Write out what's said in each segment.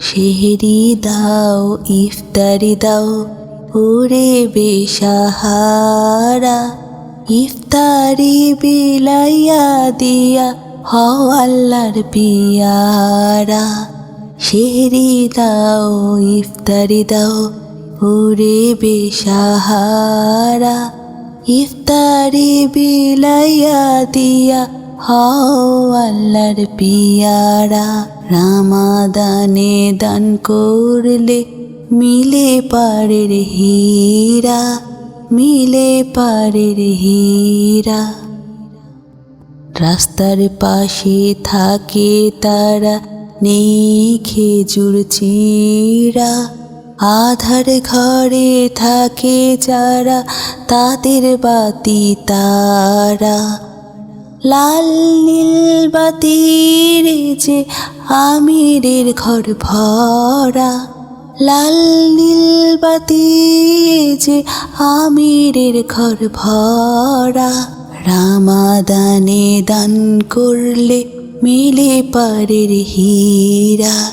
শেহরি দাও, ইফতারি দাও, ওরে বেসাহারা ইফতারি বিলাইয়া দিয়া হও আল্লাহর পিয়ারা। শেহরি দাও, ইফতারি দাও, ওরে বেসাহারা ইফতারি বিলাইয়া দিয়া হও আল্লাহর পিয়ারা, রামাদানে দান করলে মিলে পারের হীরা, মিলে পারের হীরা। রাস্তার পাশে থাকে তারা, নেই খেজুর চিরা। আধার ঘরে থাকে যারা, তাদের বাতি তারা। লাল নীল বাতির যে আমিরের ঘর ভরা। লাল নীল বাতি যে আমিরের ঘর ভরা। রামাদানে দান করলে মিলে পারের হীরা।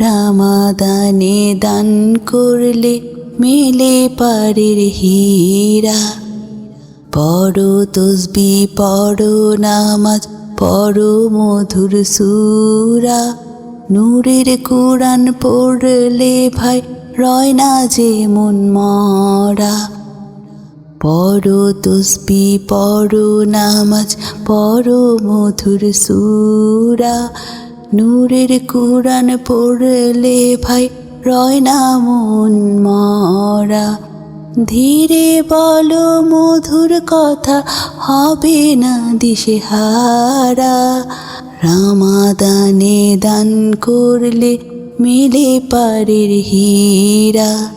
রামাদানে দান করলে মিলে পারের হীরা। পড়ো তসবি, পড়ো নামাজ, পড়ো মধুর সুরা। নূরের কোরআন পড়লে ভাই রয় না যে মন মরা। পড়ো তসবি, পড়ো নামাজ, পড়ো মধুর সুরা। নূরের কোরআন পড়লে ভাই রয় না মন মরা। ধীরে বলো মধুর কথা, হবে না দিশে হারা রামাদানে দান করলে মিলে পারের হীরা।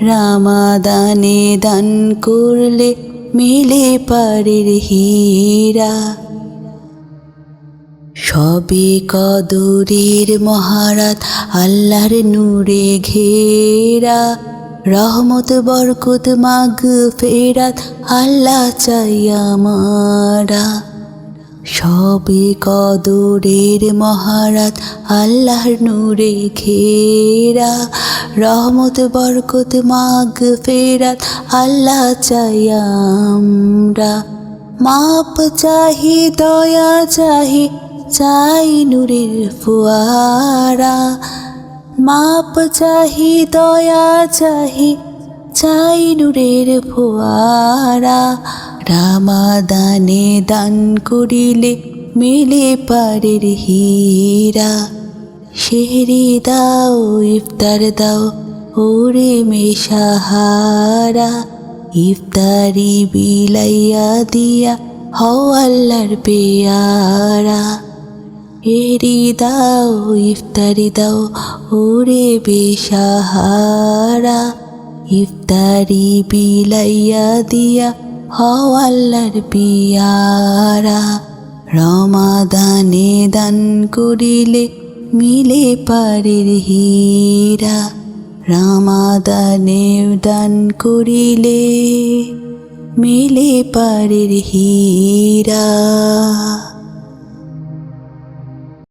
রামাদানে দান করলে মিলে পারের হীরা। সবে কদরের মহারাত আল্লাহর নূরে ঘেরা। রহমত, বরকত, মাগ, ফেরাত, আল্লাহ চাই আমারা। সবে কদরের মহারাত, আল্লাহর নূরে ঘেরা। রহমত, বরকত, মাগ, ফেরাত, আল্লাহ চাই আমরা। মাপ চাহি, দয়া চাহি, চাই নূরের ফুয়ারা। মাপ চাহি, দয়া চাহি, চাই নূরের ফোয়ারা। রামাদানে দান করিলে মিলে পারের হীরা। শেহরি দাও, ইফতার দাও, ওরে মেশাহারা। ইফতারি বিলাইয়া দিয়া হও আল্লাহর পেয়ারা। এরি দাও ইফতারি দাও ওরে বেসাহারা ইফতারি বিলাইয়া দিয়া, হও আল্লাহর পিয়ারা। রমাদানে দান করিলে মিলে পারের হীরা। রামাদানে দান করিলে মিলে পারের হীরা।